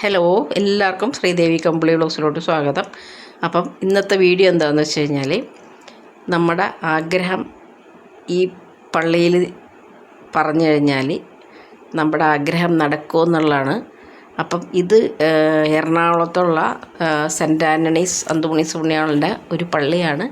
Hello എല്ലാവർക്കും ശ്രീദേവി കമ്പിളി ബ്ലൗസിലോട്ട് സ്വാഗതം. അപ്പം ഇന്നത്തെ വീഡിയോ എന്താണെന്ന് വെച്ച് കഴിഞ്ഞാൽ നമ്മുടെ ആഗ്രഹം ഈ പള്ളിയിൽ പറഞ്ഞു കഴിഞ്ഞാൽ നമ്മുടെ ആഗ്രഹം നടക്കുമെന്നുള്ളതാണ് അപ്പം ഇത് എറണാകുളത്തുള്ള സെന്റ് ആന്റണീസ് അന്തോണീസ് പുണ്യാളന്റെ ഒരു പള്ളിയാണ്.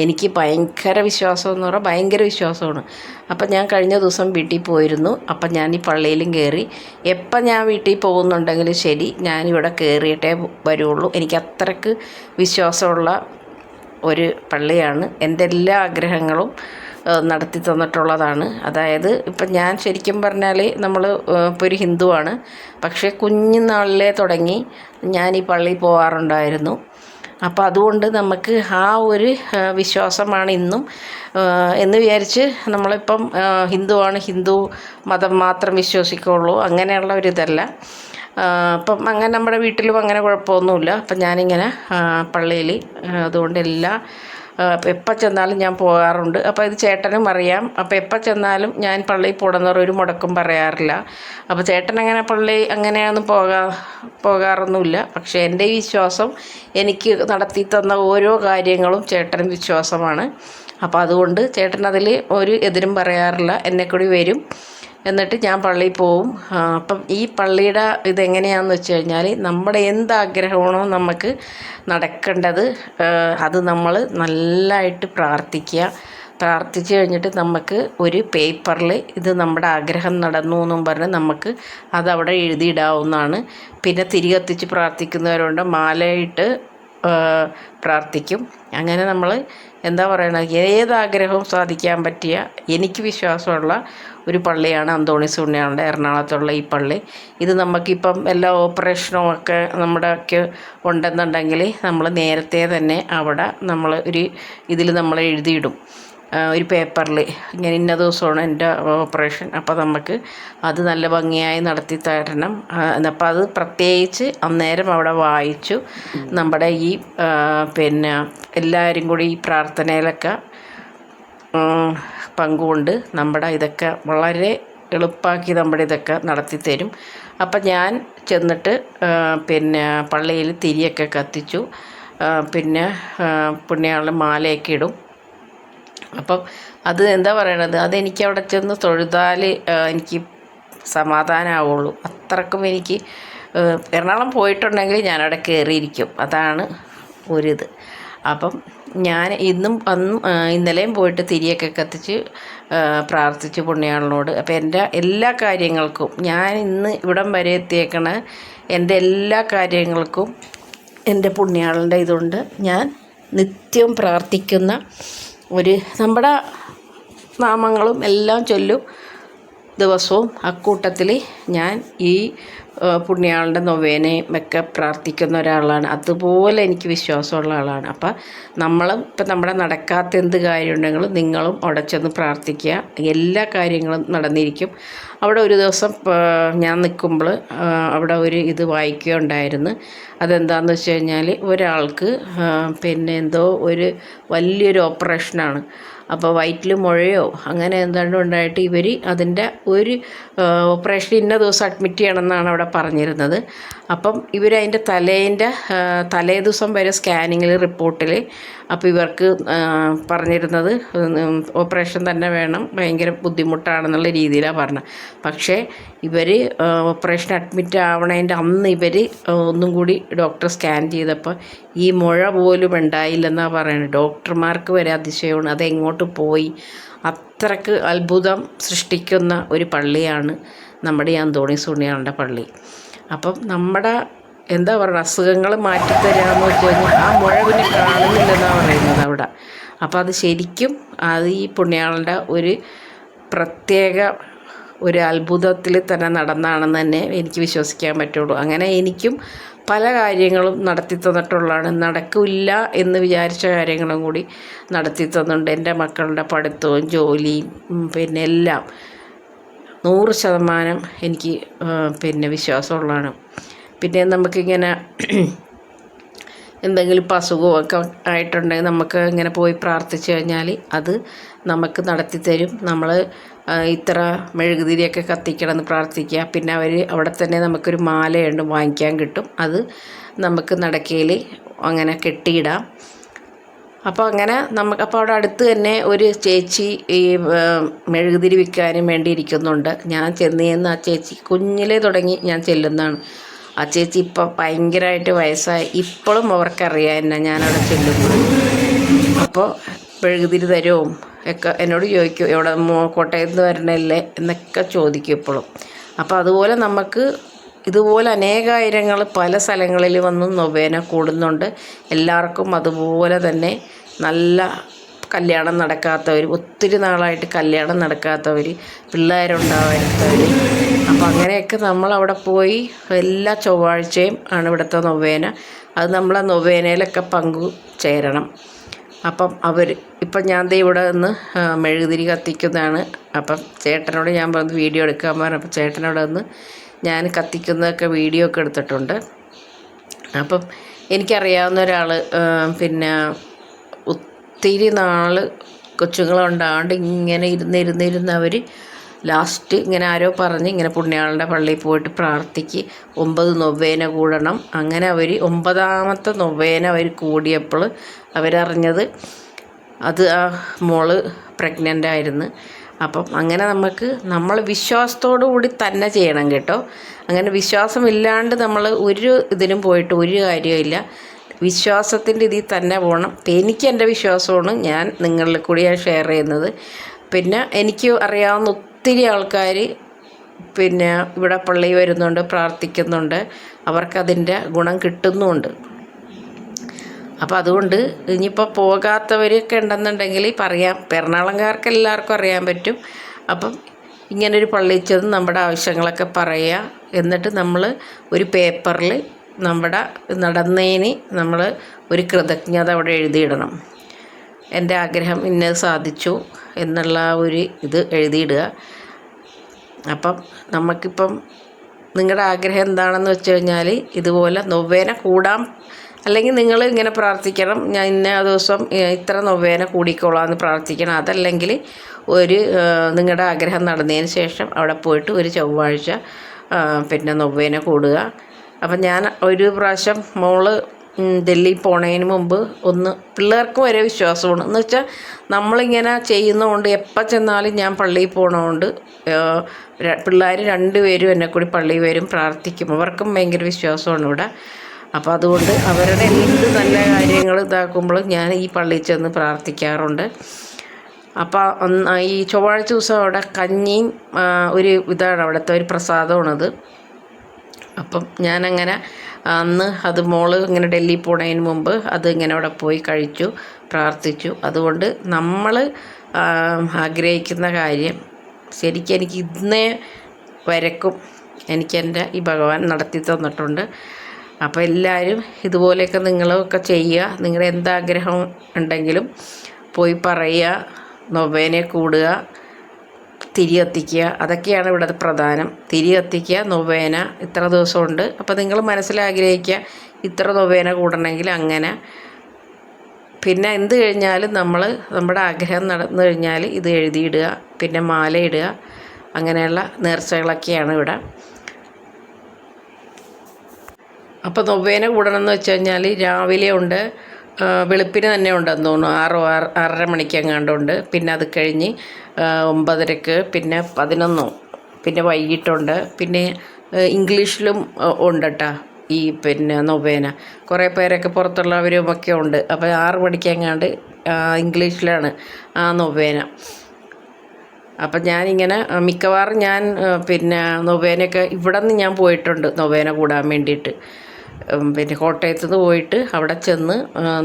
എനിക്ക് ഭയങ്കര വിശ്വാസം എന്ന് പറഞ്ഞാൽ ഭയങ്കര വിശ്വാസമാണ്. അപ്പം ഞാൻ കഴിഞ്ഞ ദിവസം വീട്ടിൽ പോയിരുന്നു. അപ്പം ഞാൻ ഈ പള്ളിയിലും കയറി. എപ്പം ഞാൻ വീട്ടിൽ പോകുന്നുണ്ടെങ്കിലും ശരി ഞാനിവിടെ കയറിയിട്ടേ വരുള്ളൂ. എനിക്ക് അത്രയ്ക്ക് വിശ്വാസമുള്ള ഒരു പള്ളിയാണ്. എന്റെ എല്ലാ ആഗ്രഹങ്ങളും നടത്തി തന്നിട്ടുള്ളതാണ്. അതായത് ഇപ്പം ഞാൻ ശരിക്കും പറഞ്ഞാൽ നമ്മൾ ഇപ്പോൾ ഒരു ഹിന്ദുവാണ്. പക്ഷേ കുഞ്ഞുനാളിലെ തുടങ്ങി ഞാൻ ഈ പള്ളി പോകാറുണ്ടായിരുന്നു അപ്പോൾ അതുകൊണ്ട് നമുക്ക് ആ ഒരു വിശ്വാസമാണ് ഇന്നും. എന്ന് വിചാരിച്ച് നമ്മളിപ്പം ഹിന്ദുവാണ് ഹിന്ദു മതം മാത്രം വിശ്വസിക്കുള്ളൂ. അങ്ങനെയുള്ള ഒരിതല്ല അപ്പം അങ്ങനെ നമ്മുടെ വീട്ടിലും അങ്ങനെ കുഴപ്പമൊന്നുമില്ല. അപ്പം ഞാനിങ്ങനെ പള്ളിയിൽ അതുകൊണ്ട് എല്ലാ എപ്പോൾ ചെന്നാലും ഞാൻ പോകാറുണ്ട്. അപ്പോൾ ഇത് ചേട്ടനും അറിയാം. അപ്പോൾ എപ്പോൾ ചെന്നാലും ഞാൻ പള്ളിയിൽ പോടുന്നവർ ഒരു മുടക്കും പറയാറില്ല. അപ്പോൾ ചേട്ടൻ അങ്ങനെ പള്ളി അങ്ങനെയൊന്നും പോകാ പോകാറൊന്നുമില്ല. പക്ഷേ എന്റെ വിശ്വാസം എനിക്ക് നടത്തി തന്ന ഓരോ കാര്യങ്ങളും ചേട്ടനും വിശ്വാസമാണ്. അപ്പോൾ അതുകൊണ്ട് ചേട്ടൻ അതിൽ ഒരു എതിരും പറയാറില്ല. എന്നെ കൂടി വരും. എന്നിട്ട് ഞാൻ പള്ളിയിൽ പോവും. അപ്പം ഈ പള്ളിയുടെ ഇതെങ്ങനെയാണെന്ന് വെച്ച് കഴിഞ്ഞാൽ നമ്മുടെ എന്ത് ആഗ്രഹമാണോ നമുക്ക് നടക്കേണ്ടത് അത് നമ്മൾ നല്ലതായിട്ട് പ്രാർത്ഥിക്കുക. പ്രാർത്ഥിച്ചു കഴിഞ്ഞിട്ട് നമുക്ക് ഒരു പേപ്പറിൽ ഇത് നമ്മുടെ ആഗ്രഹം നടന്നു എന്നും പറഞ്ഞ് നമുക്ക് അതവിടെ എഴുതിയിടാവുന്നതാണ്. പിന്നെ തിരി കത്തിച്ച് പ്രാർത്ഥിക്കുന്നവരുണ്ട്. മാലയിട്ട് പ്രാർത്ഥിക്കും. അങ്ങനെ നമ്മൾ എന്താ പറയണത്? ഏതാഗ്രഹവും സാധിക്കാൻ പറ്റിയ എനിക്ക് വിശ്വാസമുള്ള ഒരു പള്ളിയാണ് അന്തോണീസ് സുണ്യാളുടെ എറണാകുളത്തുള്ള ഈ പള്ളി. ഇത് നമുക്കിപ്പം എല്ലാ ഓപ്പറേഷനും ഒക്കെ നമ്മുടെ ഒക്കെ ഉണ്ടെന്നുണ്ടെങ്കിൽ നമ്മൾ നേരത്തെ തന്നെ അവിടെ നമ്മൾ ഒരു ഇതിൽ നമ്മൾ എഴുതിയിടും. ഒരു പേപ്പറിൽ ഇങ്ങനെ ഇന്ന ദിവസമാണ് എന്റെ ഓപ്പറേഷൻ അപ്പോൾ നമുക്ക് അത് നല്ല ഭംഗിയായി നടത്തി തരണം. അപ്പോൾ അത് പ്രത്യേകിച്ച് അന്നേരം അവിടെ വായിച്ചു. നമ്മുടെ ഈ പിന്നെ എല്ലാവരും കൂടി ഈ പ്രാർത്ഥനയിലൊക്കെ പങ്കുകൊണ്ട് നമ്മുടെ ഇതൊക്കെ വളരെ എളുപ്പാക്കി നമ്മുടെ ഇതൊക്കെ നടത്തി തരും. അപ്പം ഞാൻ ചെന്നിട്ട് പിന്നെ പള്ളിയിൽ തിരിയൊക്കെ കത്തിച്ചു. പിന്നെ പുണ്യാളിൽ മാലയൊക്കെ ഇടും. അപ്പം അത് എന്താ പറയണത്? അതെനിക്ക് അവിടെ ചെന്ന് തൊഴുതാൽ എനിക്ക് സമാധാനമാവുള്ളൂ അത്രക്കും എനിക്ക് എറണാകുളം പോയിട്ടുണ്ടെങ്കിൽ ഞാനവിടെ കയറിയിരിക്കും അതാണ് ഒരിത്. അപ്പം ഞാൻ ഇന്നും അന്നും ഇന്നലെയും പോയിട്ട് തിരിയൊക്കെ കത്തിച്ച് പ്രാർത്ഥിച്ച് പുണ്യാളിനോട്. അപ്പം എന്റെ എല്ലാ കാര്യങ്ങൾക്കും ഞാൻ ഇന്ന് ഇവിടം വരെ എത്തിയേക്കണ എന്റെ എല്ലാ കാര്യങ്ങൾക്കും എന്റെ പുണ്യാളിന്റെ ഇതുകൊണ്ട് ഞാൻ നിത്യം പ്രാർത്ഥിക്കുന്ന ഒരു നമ്മുടെ നാമങ്ങളും എല്ലാം ചൊല്ലും ദിവസവും അക്കൂട്ടത്തിൽ ഞാൻ ഈ പുണ്യാളുടെ നൊവേനയും ഒക്കെ പ്രാർത്ഥിക്കുന്ന ഒരാളാണ്. അതുപോലെ എനിക്ക് വിശ്വാസമുള്ള ആളാണ്. അപ്പം നമ്മളും ഇപ്പം നമ്മുടെ നടക്കാത്ത എന്ത് കാര്യമുണ്ടെങ്കിലും നിങ്ങളും അവിടെ പ്രാർത്ഥിക്കുക. എല്ലാ കാര്യങ്ങളും നടന്നിരിക്കും. അവിടെ ഒരു ദിവസം ഞാൻ നിൽക്കുമ്പോൾ അവിടെ ഒരു ഇത് വായിക്കുകയുണ്ടായിരുന്നു. അതെന്താണെന്ന് വെച്ച് കഴിഞ്ഞാൽ ഒരാൾക്ക് പിന്നെ എന്തോ ഒരു വലിയൊരു ഓപ്പറേഷനാണ്. അപ്പോൾ വയറ്റിൽ മുഴയോ അങ്ങനെ എന്താണ്ട് ഉണ്ടായിട്ട് ഇവർ അതിന്റെ ഒരു ഓപ്പറേഷൻ ഇന്ന ദിവസം അഡ്മിറ്റ് ചെയ്യണമെന്നാണ് അവിടെ പറഞ്ഞിരുന്നത്. അപ്പം ഇവർ അതിന്റെ തലേന്റെ തലേ ദിവസം വരെ സ്കാനിങ്ങിൽ റിപ്പോർട്ടിൽ അപ്പോൾ ഇവർക്ക് പറഞ്ഞിരുന്നത് ഓപ്പറേഷൻ തന്നെ വേണം ഭയങ്കര ബുദ്ധിമുട്ടാണെന്നുള്ള രീതിയിലാണ് പറഞ്ഞത്. പക്ഷേ ഇവർ ഓപ്പറേഷൻ അഡ്മിറ്റ് ആവണതിന്റെ അന്ന് ഇവർ ഒന്നും കൂടി ഡോക്ടർ സ്കാൻ ചെയ്തപ്പോൾ ഈ മുഴ പോലും ഉണ്ടായില്ലെന്നാണ് പറയുന്നത് ഡോക്ടർമാർക്ക് വരെ അതിശയമാണ്. അതെങ്ങോട്ട് പോയി? അത്രയ്ക്ക് അത്ഭുതം സൃഷ്ടിക്കുന്ന ഒരു പള്ളിയാണ് നമ്മുടെ ഈ അന്തോണി സുണിയാളുടെ പള്ളി. അപ്പം നമ്മുടെ എന്താ പറയുക അസുഖങ്ങൾ മാറ്റിത്തരാമെന്ന് വെച്ച് കഴിഞ്ഞാൽ ആ മുഴ പിന്നെ കാണുന്നില്ലെന്നാണ് പറയുന്നത് അവിടെ. അപ്പോൾ അത് ശരിക്കും അത് ഈ പുണ്യാളുടെ ഒരു പ്രത്യേക ഒരു അത്ഭുതത്തിൽ തന്നെ നടന്നാണെന്ന് തന്നെ എനിക്ക് വിശ്വസിക്കാൻ പറ്റുള്ളൂ. അങ്ങനെ എനിക്കും പല കാര്യങ്ങളും നടത്തി തന്നിട്ടുള്ളതാണ്. നടക്കില്ല എന്ന് വിചാരിച്ച കാര്യങ്ങളും കൂടി നടത്തി തന്നിട്ടുണ്ട്. എന്റെ മക്കളുടെ പഠിത്തവും ജോലിയും പിന്നെ എല്ലാം. നൂറ് ശതമാനം എനിക്ക് പിന്നെ വിശ്വാസമുള്ളതാണ്. പിന്നെ നമുക്കിങ്ങനെ എന്തെങ്കിലും ഇപ്പം അസുഖമൊക്കെ ആയിട്ടുണ്ടെങ്കിൽ നമുക്ക് ഇങ്ങനെ പോയി പ്രാർത്ഥിച്ചു കഴിഞ്ഞാൽ അത് നമുക്ക് നടത്തി തരും. നമ്മൾ ഇത്ര മെഴുകുതിരിയൊക്കെ കത്തിക്കണമെന്ന് പ്രാർത്ഥിക്കുക. പിന്നെ അവർ അവിടെ തന്നെ നമുക്കൊരു മാലയുണ്ട് വാങ്ങിക്കാൻ കിട്ടും. അത് നമുക്ക് നടക്കയിൽ അങ്ങനെ കെട്ടിയിടാം. അപ്പോൾ അങ്ങനെ നമുക്ക് അപ്പോൾ അവിടെ അടുത്ത് തന്നെ ഒരു ചേച്ചി ഈ മെഴുകുതിരി വിൽക്കാനും വേണ്ടി ഇരിക്കുന്നുണ്ട്. ഞാൻ ചെന്ന് ആ ചേച്ചി കുഞ്ഞിലേ തുടങ്ങി ഞാൻ ചെല്ലുന്നതാണ്. ആ ചേച്ചി ഇപ്പം ഭയങ്കരമായിട്ട് വയസ്സായി. ഇപ്പോഴും അവർക്കറിയാം എന്നെ ഞാനവിടെ ചെല്ലുമ്പോൾ അപ്പോൾ മെഴുകുതിരി തരുമോ ഒക്കെ എന്നോട് ചോദിക്കും എവിടെ കോട്ടയത്ത് വരണല്ലേ? എന്നൊക്കെ ചോദിക്കും ഇപ്പോഴും അപ്പോൾ അതുപോലെ നമുക്ക് ഇതുപോലെ അനേകായിരങ്ങൾ പല സ്ഥലങ്ങളിൽ വന്ന് നൊവേന കൂടുന്നുണ്ട്. എല്ലാവർക്കും അതുപോലെ തന്നെ നല്ല കല്യാണം നടക്കാത്തവർ ഒത്തിരി നാളായിട്ട് കല്യാണം നടക്കാത്തവർ പിള്ളേരുണ്ടാവാത്തവർ അപ്പം അങ്ങനെയൊക്കെ നമ്മൾ അവിടെ പോയി എല്ലാ ചൊവ്വാഴ്ചയും ആണ് ഇവിടുത്തെ നൊവേന. അത് നമ്മൾ നൊവേനയിലൊക്കെ പങ്കു ചേരണം. അപ്പം അവർ ഇപ്പം ഞാൻ ദേ ഇവിടെ നിന്ന് മെഴുകുതിരി കത്തിക്കുന്നതാണ്. അപ്പം ചേട്ടനോട് ഞാൻ പറഞ്ഞു വീഡിയോ എടുക്കാൻ പറഞ്ഞപ്പോൾ ചേട്ടനോട് നിന്ന് ഞാൻ കത്തിക്കുന്നതൊക്കെ വീഡിയോ ഒക്കെ എടുത്തിട്ടുണ്ട്. അപ്പം എനിക്കറിയാവുന്ന ഒരാൾ പിന്നെ ഒത്തിരി നാൾ കൊച്ചുങ്ങളുണ്ടാണ്ട് ഇങ്ങനെ ഇരുന്ന് ഇരുന്ന് ഇരുന്ന് അവർ ലാസ്റ്റ് ഇങ്ങനെ ആരോ പറഞ്ഞ് ഇങ്ങനെ പുണ്യാളുടെ പള്ളിയിൽ പോയിട്ട് പ്രാർത്ഥിക്ക്. ഒമ്പത് നൊവേന കൂടണം. അങ്ങനെ അവർ ഒമ്പതാമത്തെ നൊവേന അവർ കൂടിയപ്പോൾ അവരറിഞ്ഞത് അത് ആ മോൾ പ്രഗ്നന്റ് ആയിരുന്നു. അപ്പം അങ്ങനെ നമുക്ക് നമ്മൾ വിശ്വാസത്തോടു കൂടി തന്നെ ചെയ്യണം കേട്ടോ. അങ്ങനെ വിശ്വാസമില്ലാണ്ട് നമ്മൾ ഒരു ഇതിനും പോയിട്ട് ഒരു കാര്യമില്ല വിശ്വാസത്തിന്റെ ഇതിൽ തന്നെ പോകണം. എനിക്ക് എന്റെ വിശ്വാസമാണ് ഞാൻ നിങ്ങളിൽ കൂടിയാണ് ഷെയർ ചെയ്യുന്നത്. പിന്നെ എനിക്ക് അറിയാവുന്ന ഒത്തിരി ആൾക്കാർ പിന്നെ ഇവിടെ പള്ളി വരുന്നുണ്ട് പ്രാർത്ഥിക്കുന്നുണ്ട്. അവർക്കതിന്റെ ഗുണം കിട്ടുന്നുമുണ്ട്. അപ്പോൾ അതുകൊണ്ട് ഇനിയിപ്പോൾ പോകാത്തവരൊക്കെ ഉണ്ടെന്നുണ്ടെങ്കിൽ പറയാം. പെരുന്നാളുകാർക്ക് എല്ലാവർക്കും അറിയാൻ പറ്റും. അപ്പം ഇങ്ങനൊരു പള്ളിയിൽ ചെന്ന് നമ്മുടെ ആവശ്യങ്ങളൊക്കെ പറയുക എന്നിട്ട് നമ്മൾ ഒരു പേപ്പറിൽ നമ്മുടെ നടന്നതിന് നമ്മൾ ഒരു കൃതജ്ഞത അവിടെ എഴുതിയിടണം. എന്റെ ആഗ്രഹം ഇന്നത് സാധിച്ചു എന്നുള്ള ഒരു ഇത് എഴുതിയിടുക. അപ്പം നമുക്കിപ്പം നിങ്ങളുടെ ആഗ്രഹം എന്താണെന്ന് വെച്ച് കഴിഞ്ഞാൽ ഇതുപോലെ നൊവേന കൂടാം അല്ലെങ്കിൽ നിങ്ങൾ ഇങ്ങനെ പ്രാർത്ഥിക്കണം ഞാൻ ഇന്ന ദിവസം ഇത്ര നൊവേന കൂടിക്കോളാം എന്ന് പ്രാർത്ഥിക്കണം. അതല്ലെങ്കിൽ ഒരു നിങ്ങളുടെ ആഗ്രഹം നടന്നതിന് ശേഷം അവിടെ പോയിട്ട് ഒരു ചൊവ്വാഴ്ച പിന്നെ നൊവേന കൂടുക. അപ്പം ഞാൻ ഒരു പ്രാവശ്യം മോൾ ഡൽഹി പോണതിന് മുമ്പ് ഒന്ന് പിള്ളേർക്ക് വരെ വിശ്വാസമാണ്. എന്ന് വെച്ചാൽ നമ്മളിങ്ങനെ ചെയ്യുന്നതുകൊണ്ട് എപ്പോൾ ചെന്നാലും ഞാൻ പള്ളിയിൽ പോണതുകൊണ്ട് പിള്ളേർ രണ്ടുപേരും എന്നെ കൂടി പള്ളിയിൽ വരും പ്രാർത്ഥിക്കും. അവർക്കും ഭയങ്കര വിശ്വാസമാണ് ഇവിടെ. അപ്പോൾ അതുകൊണ്ട് അവരുടെ എന്ത് നല്ല കാര്യങ്ങൾ ഇതാക്കുമ്പോൾ ഞാൻ ഈ പള്ളിയിൽ ചെന്ന് പ്രാർത്ഥിക്കാറുണ്ട്. അപ്പോൾ ഈ ചൊവ്വാഴ്ച ദിവസം അവിടെ കഞ്ഞിയും ഒരു ഇതാണ് അവിടുത്തെ ഒരു പ്രസാദമാണത്. അപ്പം ഞാനങ്ങനെ അന്ന് അത് മോൾ ഇങ്ങനെ ഡൽഹി പോണതിന് മുമ്പ് അത് ഇങ്ങനെ അവിടെ പോയി കഴിച്ചു പ്രാർത്ഥിച്ചു. അതുകൊണ്ട് നമ്മൾ ആഗ്രഹിക്കുന്ന കാര്യം ശരിക്കും എനിക്ക് ഇന്നേ വരക്കും. എനിക്കെന്റെ ഈ ഭഗവാൻ നടത്തി തന്നിട്ടുണ്ട്. അപ്പോൾ എല്ലാവരും ഇതുപോലെയൊക്കെ നിങ്ങളൊക്കെ ചെയ്യുക. നിങ്ങളുടെ എന്താഗ്രഹം ഉണ്ടെങ്കിലും പോയി പറയുക നൊവേനെ കൂടുക തിരി കത്തിക്കുക. അതൊക്കെയാണ് ഇവിടെ പ്രധാനം. തിരി കത്തിക്കുക നൊവേന ഇത്ര ദിവസമുണ്ട്. അപ്പോൾ നിങ്ങൾ മനസ്സിലാഗ്രഹിക്കുക ഇത്ര നൊവേന കൂടണമെങ്കിൽ അങ്ങനെ. പിന്നെ എന്ത് കഴിഞ്ഞാലും നമ്മൾ നമ്മുടെ ആഗ്രഹം നടന്നു കഴിഞ്ഞാൽ ഇത് എഴുതിയിടുക പിന്നെ മാല ഇടുക അങ്ങനെയുള്ള നേർച്ചകളൊക്കെയാണ് ഇവിടെ. അപ്പോൾ നൊവേന കൂടണം എന്ന് വെച്ച് കഴിഞ്ഞാൽ രാവിലെ ഉണ്ട്. വെളുപ്പിന് തന്നെ ഉണ്ടെന്ന് തോന്നുന്നു. ആറോ ആറ് ആറര മണിക്കെങ്ങാണ്ടുണ്ട് പിന്നെ അത് കഴിഞ്ഞ് ഒമ്പതരക്ക് പിന്നെ പതിനൊന്നോ. പിന്നെ വൈകിട്ടുണ്ട്. പിന്നെ ഇംഗ്ലീഷിലും ഉണ്ട് കേട്ടോ ഈ പിന്നെ നൊവേന. കുറേ പേരൊക്കെ പുറത്തുള്ളവരും ഒക്കെ ഉണ്ട്. അപ്പോൾ ആറ് മണിക്കെങ്ങാണ്ട് ഇംഗ്ലീഷിലാണ് ആ നൊവേന. അപ്പം ഞാനിങ്ങനെ മിക്കവാറും ഞാൻ പിന്നെ നൊവേനയൊക്കെ ഇവിടെ നിന്ന് ഞാൻ പോയിട്ടുണ്ട് നൊവേന കൂടാൻ വേണ്ടിയിട്ട്. പിന്നെ കോട്ടയത്ത് നിന്ന് പോയിട്ട് അവിടെ ചെന്ന്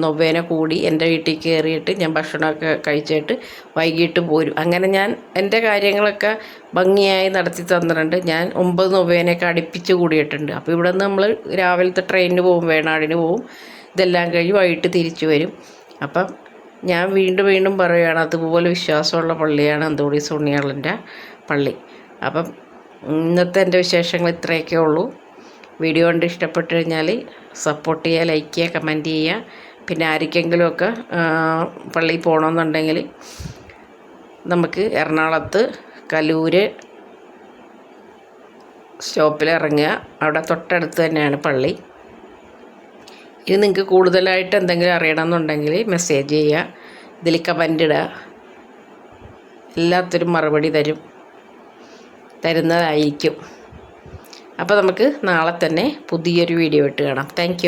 നൊവേനെ കൂടി എന്റെ വീട്ടിൽ കയറിയിട്ട് ഞാൻ ഭക്ഷണമൊക്കെ കഴിച്ചിട്ട് വൈകിട്ട് പോരും. അങ്ങനെ ഞാൻ എന്റെ കാര്യങ്ങളൊക്കെ ഭംഗിയായി നടത്തി തന്നിട്ടുണ്ട്. ഞാൻ ഒമ്പത് നൊവേനയൊക്കെ അടുപ്പിച്ച് കൂടിയിട്ടുണ്ട്. അപ്പോൾ ഇവിടെ നിന്ന് നമ്മൾ രാവിലത്തെ ട്രെയിനിന് പോകും വേണാടിന് പോകും. ഇതെല്ലാം കഴിഞ്ഞ് വൈകിട്ട് തിരിച്ചു വരും. അപ്പം ഞാൻ വീണ്ടും വീണ്ടും പറയുകയാണ് അതുപോലെ വിശ്വാസമുള്ള പള്ളിയാണ് അന്തോണി സോണിയാളിന്റെ പള്ളി. അപ്പം ഇന്നത്തെ എന്റെ വിശേഷങ്ങൾ ഇത്രയൊക്കെ ഉള്ളൂ. വീഡിയോ കണ്ട് ഇഷ്ടപ്പെട്ട് കഴിഞ്ഞാൽ സപ്പോർട്ട് ചെയ്യുക ലൈക്ക് ചെയ്യുക കമന്റ് ചെയ്യുക. പിന്നെ ആർക്കെങ്കിലുമൊക്കെ പള്ളിയിൽ പോകണമെന്നുണ്ടെങ്കിൽ നമുക്ക് എറണാകുളത്ത് കലൂര് സ്റ്റോപ്പിൽ ഇറങ്ങുക. അവിടെ തൊട്ടടുത്ത് തന്നെയാണ് പള്ളി. ഇനി നിങ്ങൾക്ക് കൂടുതലായിട്ട് എന്തെങ്കിലും അറിയണമെന്നുണ്ടെങ്കിൽ മെസ്സേജ് ചെയ്യുക ഇതിൽ കമന്റ് ഇടുക. എല്ലാത്തിനും മറുപടി തരും. തരുന്നതായിരിക്കും. അപ്പോൾ നമുക്ക് നാളെ തന്നെ പുതിയൊരു വീഡിയോ ഇട്ട് കാണാം. താങ്ക്